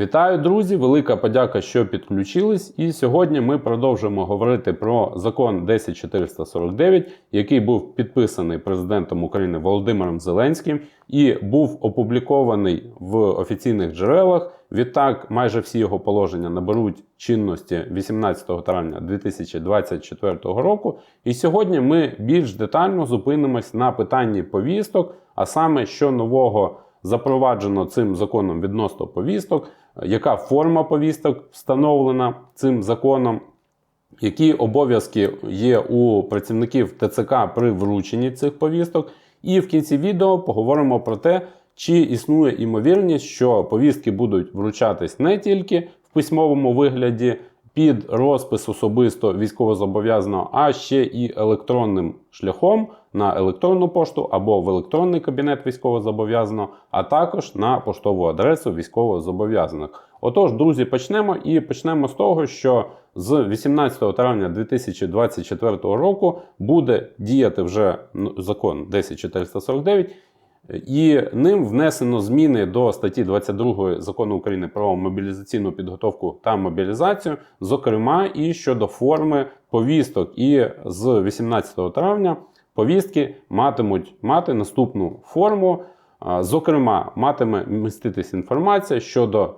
Вітаю, друзі! Велика подяка, що підключились. І сьогодні ми продовжуємо говорити про закон 10449, який був підписаний президентом України Володимиром Зеленським і був опублікований в офіційних джерелах. Відтак, майже всі його положення наберуть чинності 18 травня 2024 року. І сьогодні ми більш детально зупинимось на питанні повісток, а саме що нового запроваджено цим законом відносно повісток, яка форма повісток встановлена цим законом, які обов'язки є у працівників ТЦК при врученні цих повісток. І в кінці відео поговоримо про те, чи існує імовірність, що повістки будуть вручатись не тільки в письмовому вигляді під розпис особисто військовозобов'язаного, а ще і електронним шляхом на електронну пошту або в електронний кабінет військовозобов'язаного, а також на поштову адресу військовозобов'язаних. Отож, друзі, почнемо і почнемо з того, що з 18 травня 2024 року буде діяти вже ну, закон 10449, і ним внесено зміни до статті 22 закону України про мобілізаційну підготовку та мобілізацію, зокрема і щодо форми повісток. І з 18 травня повістки матимуть мати наступну форму. Зокрема, матиме міститись інформація щодо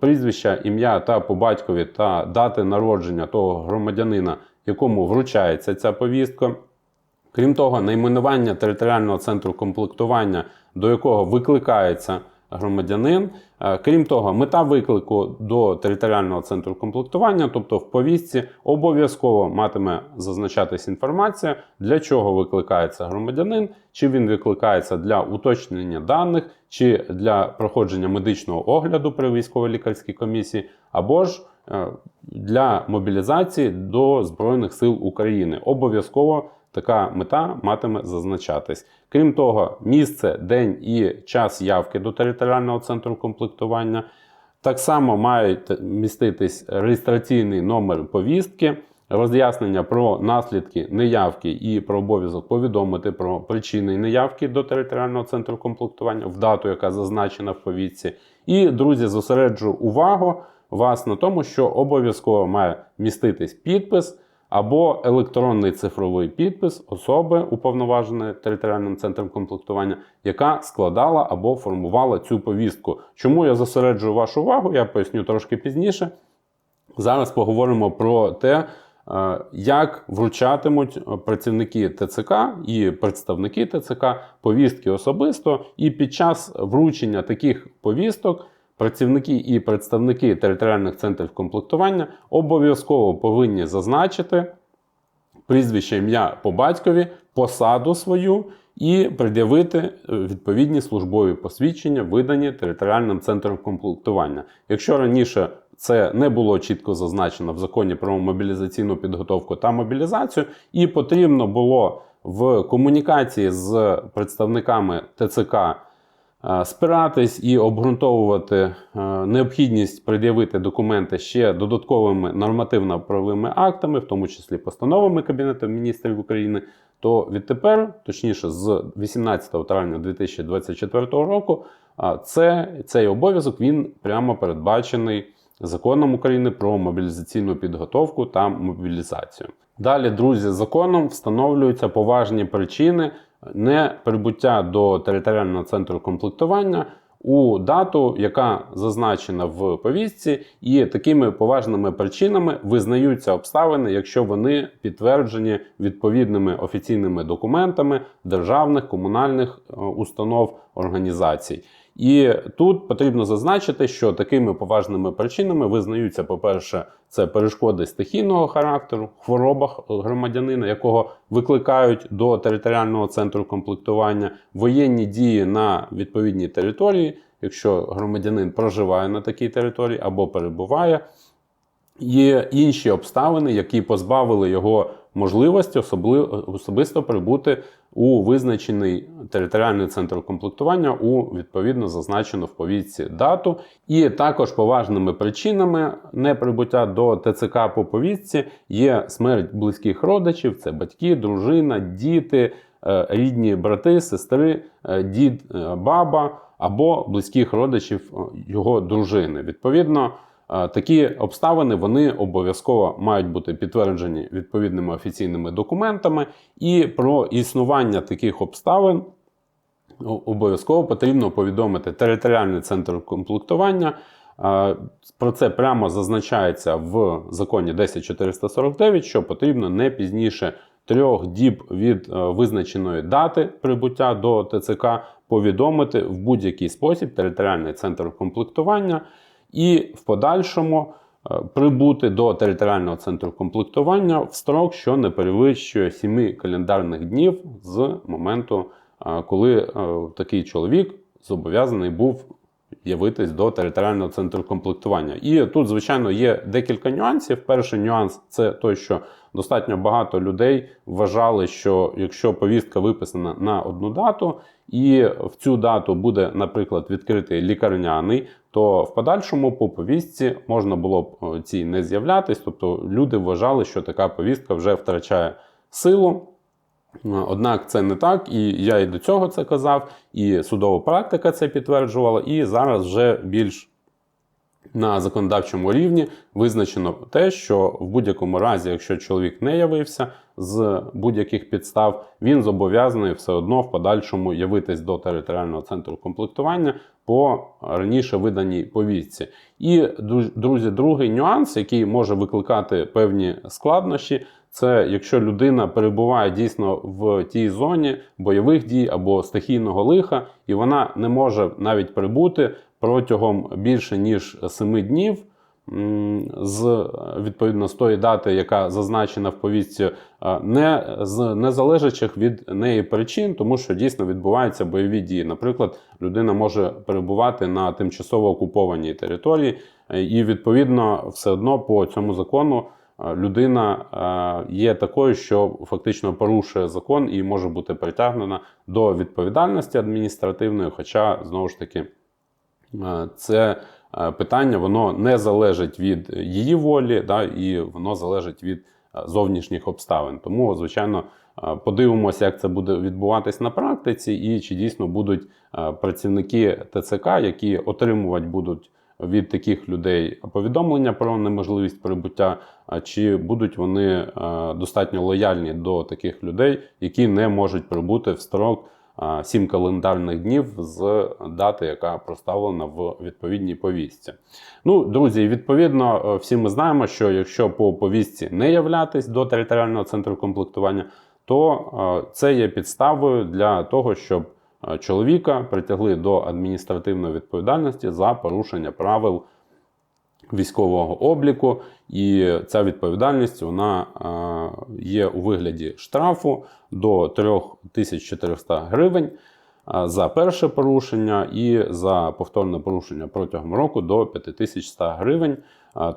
прізвища, ім'я та по батькові та дати народження того громадянина, якому вручається ця повістка. Крім того, найменування територіального центру комплектування, до якого викликається громадянин. Е, Крім того, мета виклику до територіального центру комплектування, тобто в повістці, обов'язково матиме зазначатись інформація, для чого викликається громадянин, чи він викликається для уточнення даних, чи для проходження медичного огляду при військово-лікарській комісії, або ж е, для мобілізації до Збройних сил України. Обов'язково така мета матиме зазначатись. Крім того, місце, день і час явки до територіального центру комплектування. Так само мають міститись реєстраційний номер повістки, роз'яснення про наслідки неявки і про обов'язок повідомити про причини неявки до територіального центру комплектування в дату, яка зазначена в повістці. І, друзі, зосереджу увагу вас на тому, що обов'язково має міститись підпис або електронний цифровий підпис особи, уповноваженої територіальним центром комплектування, яка складала або формувала цю повістку. Чому я зосереджую вашу увагу, я поясню трошки пізніше. Зараз поговоримо про те, е, як вручатимуть працівники ТЦК і представники ТЦК повістки особисто, і під час вручення таких повісток. Працівники і представники територіальних центрів комплектування обов'язково повинні зазначити прізвище ім'я по батькові, посаду свою і пред'явити е, відповідні службові посвідчення, видані територіальним центром комплектування. Якщо раніше це не було чітко зазначено в законі про мобілізаційну підготовку та мобілізацію, і потрібно було в комунікації з представниками ТЦК спиратись і обґрунтовувати е, необхідність пред'явити документи ще додатковими нормативно-правовими актами, в тому числі постановами Кабінету міністрів України, то відтепер, точніше, з 18 травня 2024 року, а, це, цей обов'язок він прямо передбачений законом України про мобілізаційну підготовку та мобілізацію. Далі, друзі, законом встановлюються поважні причини неприбуття до територіального центру комплектування у дату, яка зазначена в повістці, і такими поважними причинами визнаються обставини, якщо вони підтверджені відповідними офіційними документами державних комунальних е, установ організацій. І тут потрібно зазначити, що такими поважними причинами визнаються, по-перше, це перешкоди стихійного характеру, хвороба громадянина, якого викликають до територіального центру комплектування, воєнні дії на відповідній території, якщо громадянин проживає на такій території або перебуває. Є інші обставини, які позбавили його можливості особисто прибути у визначений територіальний центр комплектування у відповідно зазначену в повістці дату. І також поважними причинами неприбуття до ТЦК по повістці є смерть близьких родичів: це батьки, дружина, діти, е, рідні брати, сестри, е, дід, е, баба або близьких родичів його дружини. Відповідно, такі обставини вони обов'язково мають бути підтверджені відповідними офіційними документами, і про існування таких обставин обов'язково потрібно повідомити територіальний центр комплектування. Е, Про це прямо зазначається в законі 10449, що потрібно не пізніше трьох діб від е, визначеної дати прибуття до ТЦК повідомити в будь-який спосіб територіальний центр комплектування і в подальшому е, прибути до територіального центру комплектування в строк, що не перевищує 7 календарних днів з моменту, е, коли е, такий чоловік зобов'язаний був явитись до територіального центру комплектування. І тут, звичайно, є декілька нюансів. Перший нюанс це той, що достатньо багато людей вважали, що якщо повістка виписана на одну дату, і в цю дату буде, наприклад, відкритий лікарняний, то в подальшому по повістці можна було б ці цій не з'являтись. Тобто люди вважали, що така повістка вже втрачає силу. Однак це не так, і я і до цього це казав, і судова практика це підтверджувала, і зараз вже більш на законодавчому рівні визначено те, що в будь-якому разі, якщо чоловік не явився з будь-яких підстав, він зобов'язаний все одно в подальшому явитись до територіального центру комплектування по раніше виданій повістці. І друзі, другий нюанс, який може викликати певні складнощі. Це якщо людина перебуває дійсно в тій зоні бойових дій або стихійного лиха, і вона не може навіть прибути протягом більше ніж 7 днів. З відповідно з тої дати, яка зазначена в повістці, не з незалежачих від неї причин, тому що дійсно відбуваються бойові дії. Наприклад, людина може перебувати на тимчасово окупованій території, і відповідно все одно по цьому закону людина є такою, що фактично порушує закон і може бути притягнена до відповідальності адміністративної, хоча знову ж таки це питання воно не залежить від її волі, да, і воно залежить від зовнішніх обставин. Тому, звичайно, подивимося, як це буде відбуватись на практиці, і чи дійсно будуть працівники ТЦК, які отримувати будуть від таких людей повідомлення про неможливість прибуття, чи будуть вони достатньо лояльні до таких людей, які не можуть прибути в строк 7 календарних днів з дати, яка проставлена в відповідній повістці. Ну, друзі, відповідно, всі ми знаємо, що якщо по повістці не являтись до територіального центру комплектування, то це є підставою для того, щоб чоловіка притягли до адміністративної відповідальності за порушення правил військового обліку. І ця відповідальність вона є у вигляді штрафу до 3400 гривень. За перше порушення і за повторне порушення протягом року до 5100 гривень.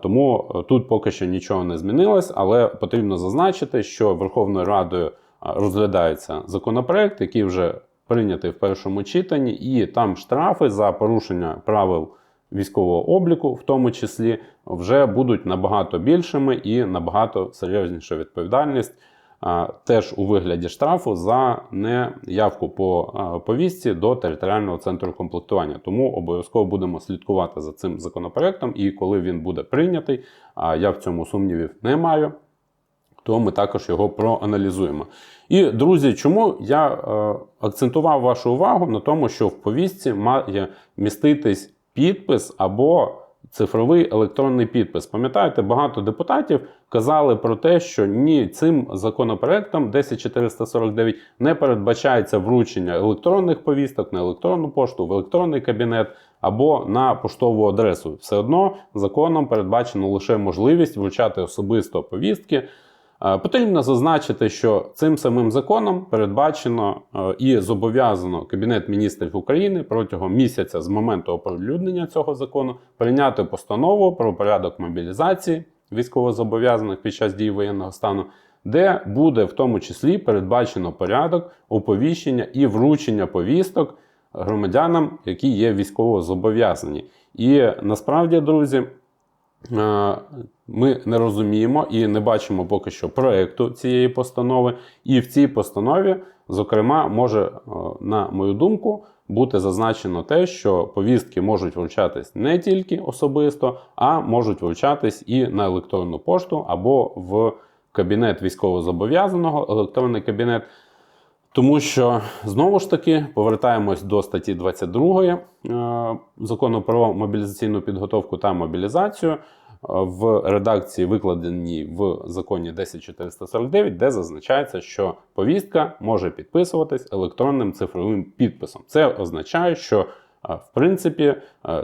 Тому тут поки що нічого не змінилось, але потрібно зазначити, що Верховною Радою розглядається законопроект, який вже прийнятий в першому читанні, і там штрафи за порушення правил військового обліку, в тому числі, вже будуть набагато більшими і набагато серйозніша відповідальність. Теж у вигляді штрафу за неявку по повістці до територіального центру комплектування. Тому обов'язково будемо слідкувати за цим законопроектом, і коли він буде прийнятий, а я в цьому сумнівів не маю то ми також його проаналізуємо. І, друзі, чому я е, акцентував вашу увагу на тому, що в повістці має міститись підпис або цифровий електронний підпис. Пам'ятаєте, багато депутатів казали про те, що ні, цим законопроектом 10449 не передбачається вручення електронних повісток на електронну пошту, в електронний кабінет або на поштову адресу. Все одно законом передбачено лише можливість вручати особисто повістки. Е, потрібно зазначити, що цим самим законом передбачено е, і зобов'язано Кабінет міністрів України протягом місяця з моменту оприлюднення цього закону прийняти постанову про порядок мобілізації військовозобов'язаних під час дії воєнного стану, де буде в тому числі передбачено порядок оповіщення і вручення повісток громадянам, які є військовозобов'язані. І насправді, друзі. Е, ми не розуміємо і не бачимо поки що проекту цієї постанови. І в цій постанові, зокрема, може, е, на мою думку, бути зазначено те, що повістки можуть вручатись не тільки особисто, а можуть вручатись і на електронну пошту або в кабінет військовозобов'язаного, електронний кабінет. Тому що знову ж таки повертаємось до статті 22 е, закону про мобілізаційну підготовку та мобілізацію е, в редакції, викладеній в законі 10449, де зазначається, що повістка може підписуватись електронним цифровим підписом. Це означає, що е, в принципі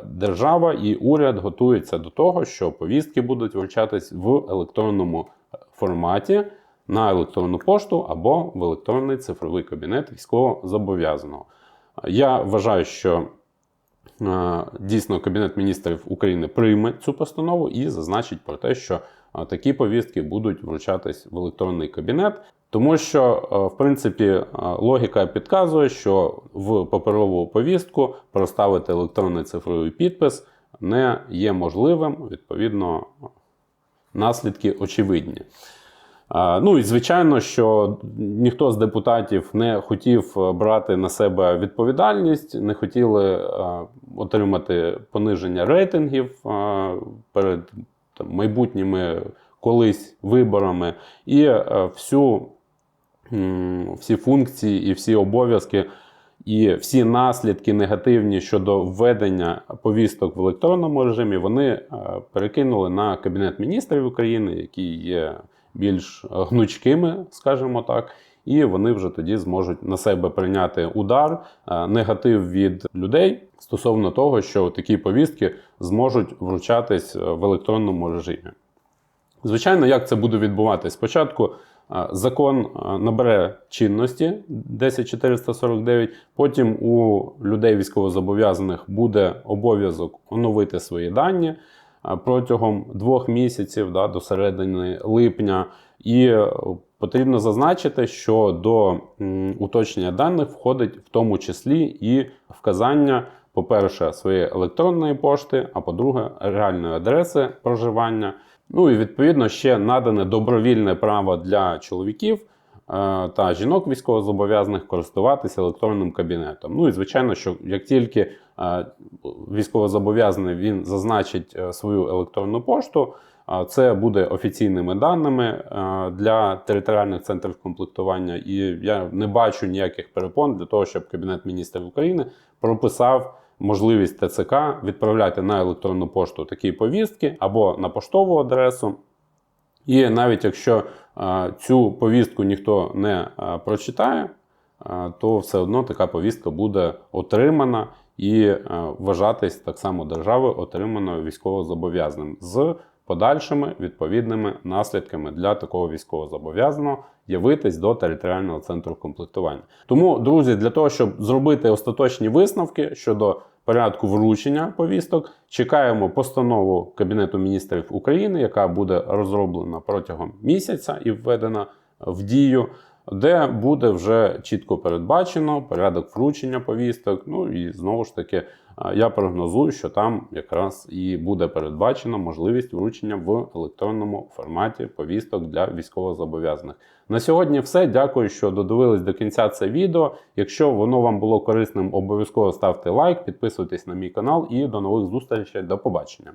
держава і уряд готуються до того, що повістки будуть вручатись в електронному форматі на електронну пошту або в електронний цифровий кабінет військовозобов'язаного. Я вважаю, що е, дійсно Кабінет міністрів України прийме цю постанову і зазначить про те, що е, такі повістки будуть вручатись в електронний кабінет. Тому що, е, в принципі, логіка підказує, що в паперову повістку проставити електронний цифровий підпис не є можливим. Відповідно, наслідки очевидні. Ну і звичайно, що ніхто з депутатів не хотів е, брати на себе відповідальність, не хотіли е, отримати пониження рейтингів е, перед майбутніми колись виборами, і всю, всі функції і всі обов'язки. І всі наслідки негативні щодо введення повісток в електронному режимі вони перекинули на Кабінет міністрів України, які є більш гнучкими, скажімо так, і вони вже тоді зможуть на себе прийняти удар, е, негатив від людей стосовно того, що такі повістки зможуть вручатись е, в електронному режимі. Звичайно, як це буде відбуватись? Спочатку е, закон набере чинності 10449, потім у людей військовозобов'язаних буде обов'язок оновити свої дані протягом двох місяців да, до середини липня. І е, потрібно зазначити, що до уточнення даних входить в тому числі і вказання, по-перше, своєї електронної пошти, а по-друге, реальної адреси проживання. Ну і відповідно ще надане добровільне право для чоловіків та жінок військовозобов'язаних користуватися електронним кабінетом. Ну і звичайно, що як тільки е, військовозобов'язаний він зазначить е, свою електронну пошту, е, це буде офіційними даними е, для територіальних центрів комплектування, і я не бачу ніяких перепон для того, щоб Кабінет міністрів України прописав можливість ТЦК відправляти на електронну пошту такі повістки або на поштову адресу. І навіть якщо цю повістку ніхто не прочитає, то все одно така повістка буде отримана і вважатись так само державою отриманою військовозобов'язаним з подальшими відповідними наслідками для такого військовозобов'язаного явитись до територіального центру комплектування. Тому, друзі, для того, щоб зробити остаточні висновки щодо порядку вручення повісток, чекаємо постанову Кабінету міністрів України, яка буде розроблена протягом місяця і введена в дію. Де буде вже чітко передбачено порядок вручення повісток. Ну і знову ж таки, я прогнозую, що там якраз і буде передбачена можливість вручення в електронному форматі повісток для військовозобов'язаних. На сьогодні все. Дякую, що додивились до кінця це відео. Якщо воно вам було корисним, обов'язково ставте лайк, підписуйтесь на мій канал і до нових зустрічей. До побачення.